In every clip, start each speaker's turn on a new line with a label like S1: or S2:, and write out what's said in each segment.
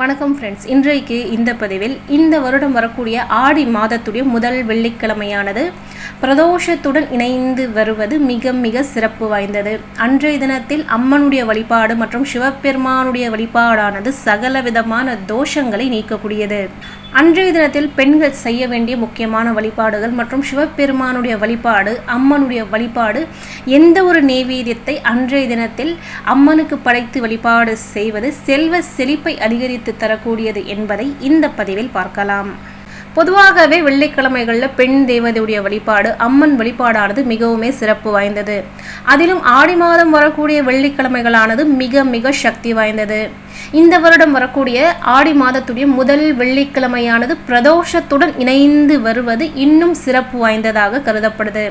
S1: வணக்கம் ஃப்ரெண்ட்ஸ் இன்றைக்கு இந்த பதிவில் இந்த வருடம் வரக்கூடிய ஆடி மாதத்துடைய முதல் வெள்ளிக்கிழமையானது. பிரதோஷத்துடன் இணைந்து வருவது மிக மிக சிறப்பு வாய்ந்தது. அன்றைய தினத்தில் அம்மனுடைய வழிபாடு மற்றும் சிவபெருமானுடைய வழிபாடானது சகல விதமான தோஷங்களை நீக்கக்கூடியது. அன்றைய தினத்தில் பெண்கள் செய்ய வேண்டிய முக்கியமான வழிபாடுகள் மற்றும் சிவபெருமானுடைய வழிபாடு அம்மனுடைய வழிபாடு எந்த ஒரு நெய்வேதியத்தை அன்றைய தினத்தில் அம்மனுக்கு படைத்து வழிபாடு செய்வது செல்வ செழிப்பை அதிகரித்து தரக்கூடியது என்பதை இந்த பதிவில் பார்க்கலாம். பொதுவாகவே வெள்ளிக்கிழமைகளில் பெண் தேவதையுடைய வழிபாடு அம்மன் வழிபாடானது மிகவுமே சிறப்பு வாய்ந்தது. அதிலும் ஆடி மாதம் வரக்கூடிய வெள்ளிக்கிழமைகளானது மிக மிக சக்தி வாய்ந்தது. இந்த வருடம் வரக்கூடிய ஆடி மாதத்துடைய முதல் வெள்ளிக்கிழமையானது பிரதோஷத்துடன் இணைந்து வருவது இன்னும் சிறப்பு வாய்ந்ததாக கருதப்படுது.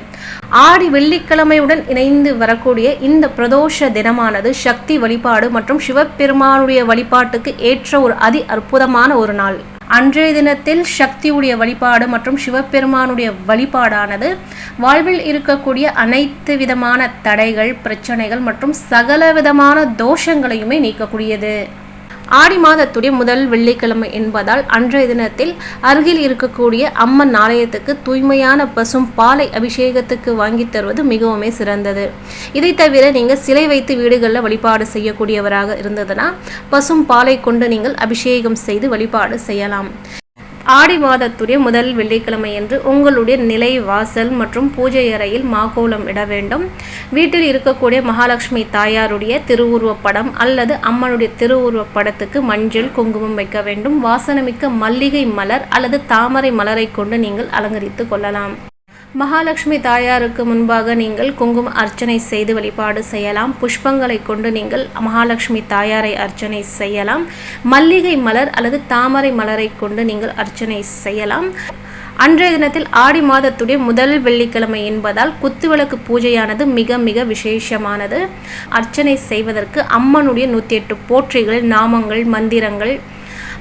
S1: ஆடி வெள்ளிக்கிழமையுடன் இணைந்து வரக்கூடிய இந்த பிரதோஷ தினமானது சக்தி வழிபாடு மற்றும் சிவபெருமானுடைய வழிபாட்டுக்கு ஏற்ற ஒரு அதி அற்புதமான ஒரு நாள். அன்றைய தினத்தில் சக்தியுடைய வழிபாடு மற்றும் சிவபெருமானுடைய வழிபாடானது வாழ்வில் இருக்கக்கூடிய அனைத்து விதமான தடைகள் பிரச்சனைகள் மற்றும் சகல விதமான தோஷங்களையுமே நீக்கக்கூடியது. ஆடி மாதத்துடைய முதல் வெள்ளிக்கிழமை என்பதால் அன்றைய தினத்தில் அருகில் இருக்கக்கூடிய அம்மன் ஆலயத்துக்கு தூய்மையான பசும் பாலை அபிஷேகத்துக்கு வாங்கி தருவது மிகவுமே சிறந்தது. இதை தவிர நீங்கள் சிலை வைத்து வீடுகளில் வழிபாடு செய்யக்கூடியவராக இருந்ததுன்னா பசும் பாலை கொண்டு நீங்கள் அபிஷேகம் செய்து வழிபாடு செய்யலாம். ஆடி மாதத்துடைய முதல் வெள்ளிக்கிழமையன்று உங்களுடைய நிலை வாசல் மற்றும் பூஜை அறையில் மாகோலம் இட வேண்டும். வீட்டில் இருக்கக்கூடிய மகாலட்சுமி தாயாருடைய திருவுருவப்படம் அல்லது அம்மனுடைய திருவுருவப்படத்துக்கு மஞ்சள் குங்குமம் வைக்க வேண்டும். வாசனமிக்க மல்லிகை மலர் அல்லது தாமரை மலரை கொண்டு நீங்கள் அலங்கரித்து கொள்ளலாம். மகாலட்சுமி தாயாருக்கு முன்பாக நீங்கள் குங்கும அர்ச்சனை செய்து வழிபாடு செய்யலாம். புஷ்பங்களை கொண்டு நீங்கள் மகாலட்சுமி தாயாரை அர்ச்சனை செய்யலாம். மல்லிகை மலர் அல்லது தாமரை மலரை கொண்டு நீங்கள் அர்ச்சனை செய்யலாம். அன்றைய தினத்தில் ஆடி மாதத்துடைய முதல் வெள்ளிக்கிழமை என்பதால் குத்துவிளக்கு பூஜையானது மிக மிக விசேஷமானது. அர்ச்சனை செய்வதற்கு அம்மனுடைய நூற்றி எட்டு போற்றிகள் நாமங்கள் மந்திரங்கள்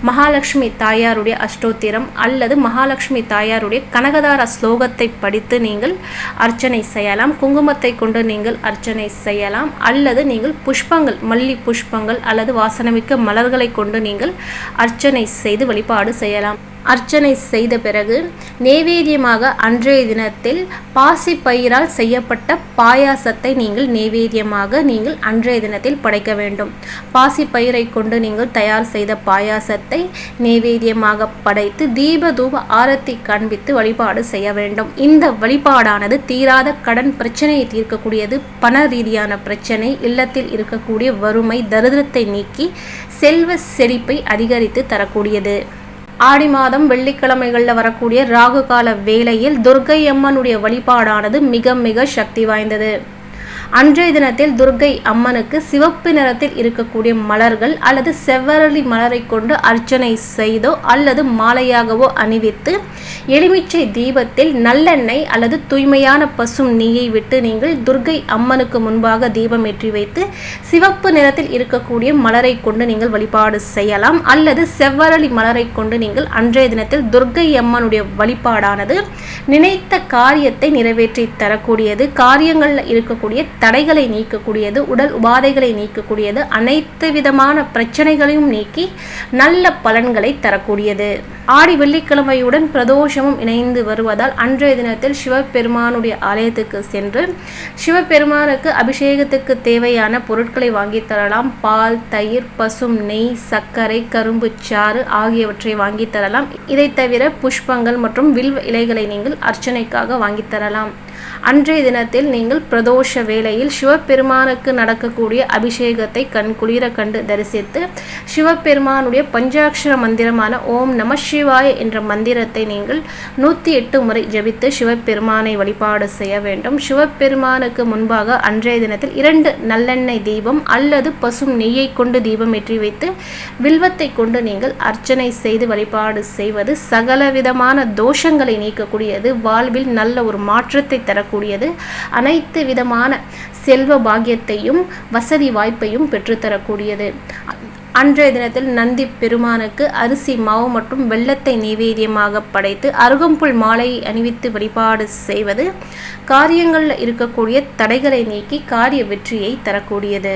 S1: மகாலட்சுமி தாயாருடைய அஷ்டோத்திரம் அல்லது மகாலட்சுமி தாயாருடைய கனகதார ஸ்லோகத்தை படித்து நீங்கள் அர்ச்சனை செய்யலாம். குங்குமத்தை கொண்டு நீங்கள் அர்ச்சனை செய்யலாம். அல்லது நீங்கள் புஷ்பங்கள் மல்லி புஷ்பங்கள் அல்லது வாசனமிக்க மலர்களை கொண்டு நீங்கள் அர்ச்சனை செய்து வழிபாடு செய்யலாம். அர்ச்சனை செய்த பிறகு நேவேத்தியமாக அன்றைய தினத்தில் பாசி பயிரால் செய்யப்பட்ட பாயாசத்தை நீங்கள் நேவேத்தியமாக நீங்கள் அன்றைய தினத்தில் படைக்க வேண்டும். பாசி பயிரை கொண்டு நீங்கள் தயார் செய்த பாயாசத்தை நேவேத்தியமாக படைத்து தீப தூப ஆரத்தி காண்பித்து வழிபாடு செய்ய வேண்டும். இந்த வழிபாடானது தீராத கடன் பிரச்சனையை தீர்க்கக்கூடியது பண ரீதியான பிரச்சனை இல்லத்தில் இருக்கக்கூடிய வறுமை தரித்திரத்தை நீக்கி செல்வ செழிப்பை அதிகரித்து தரக்கூடியது. ஆடி மாதம் வெள்ளிக்கிழமைகளில் வரக்கூடிய ராகு கால வேளையில் துர்கை அம்மனுடைய வழிபாடானது மிக மிக சக்தி வாய்ந்தது. அன்றைய தினத்தில் துர்கை அம்மனுக்கு சிவப்பு நிறத்தில் இருக்கக்கூடிய மலர்கள் அல்லது செவ்வரளி மலரை கொண்டு அர்ச்சனை செய்தோ அல்லது மாலையாகவோ அணிவித்து எலுமிச்சை தீபத்தில் நல்லெண்ணெய் அல்லது தூய்மையான பசும் நெய்யை விட்டு நீங்கள் துர்கை அம்மனுக்கு முன்பாக தீபம் ஏற்றி வைத்து சிவப்பு நிறத்தில் இருக்கக்கூடிய மலரை கொண்டு நீங்கள் வழிபாடு செய்யலாம். அல்லது செவ்வரளி மலரை கொண்டு நீங்கள் அன்றைய தினத்தில் துர்கை அம்மனுடைய வழிபாடானது நினைத்த காரியத்தை நிறைவேற்றி தரக்கூடியது. காரியங்களில் இருக்கக்கூடிய தடைகளை நீக்கக்கூடியது உடல் உபாதைகளை நீக்கக்கூடியது அனைத்து விதமான பிரச்சனைகளையும் நீக்கி நல்ல பலன்களை தரக்கூடியது. ஆடி வெள்ளிக்கிழமையுடன் பிரதோஷமும் இணைந்து வருவதால் அன்றைய தினத்தில் சிவபெருமானுடைய ஆலயத்துக்கு சென்று சிவபெருமானுக்கு அபிஷேகத்துக்கு தேவையான பொருட்களை வாங்கி தரலாம். பால் தயிர் பசும் நெய் சர்க்கரை கரும்பு சாறு ஆகியவற்றை வாங்கி தரலாம். இதை தவிர புஷ்பங்கள் மற்றும் வில்வ இலைகளை நீங்கள் அர்ச்சனைக்காக வாங்கி தரலாம். அன்றைய தினத்தில் நீங்கள் பிரதோஷ வேளையில் சிவபெருமானுக்கு நடக்கக்கூடிய அபிஷேகத்தை கண் குளிர கண்டு தரிசித்து சிவபெருமானுடைய பஞ்சாட்சர மந்திரமான ஓம் நம சிவாய என்ற மந்திரத்தை நீங்கள் நூற்றி எட்டு முறை ஜபித்து சிவபெருமானை வழிபாடு செய்ய வேண்டும். சிவபெருமானுக்கு முன்பாக அன்றைய தினத்தில் இரண்டு நல்லெண்ணெய் தீபம் அல்லது பசும் நெய்யை கொண்டு தீபம் ஏற்றி வைத்து வில்வத்தை கொண்டு நீங்கள் அர்ச்சனை செய்து வழிபாடு செய்வது சகலவிதமான தோஷங்களை நீக்கக்கூடியது. வாழ்வில் நல்ல ஒரு மாற்றத்தை தரக்கூடியது. அனைத்து விதமான செல்வ பாக்கியத்தையும் வசதி வாய்ப்பையும் பெற்றுத்தரக்கூடியது. அன்றைய தினத்தில் நந்தி பெருமானுக்கு அரிசி மாவு மற்றும் வெள்ளத்தை நைவேத்தியமாக படைத்து அருகம்புல் மாலை அணிவித்து வழிபாடு செய்வது காரியங்களில் இருக்கக்கூடிய தடைகளை நீக்கி காரிய வெற்றியை தரக்கூடியது.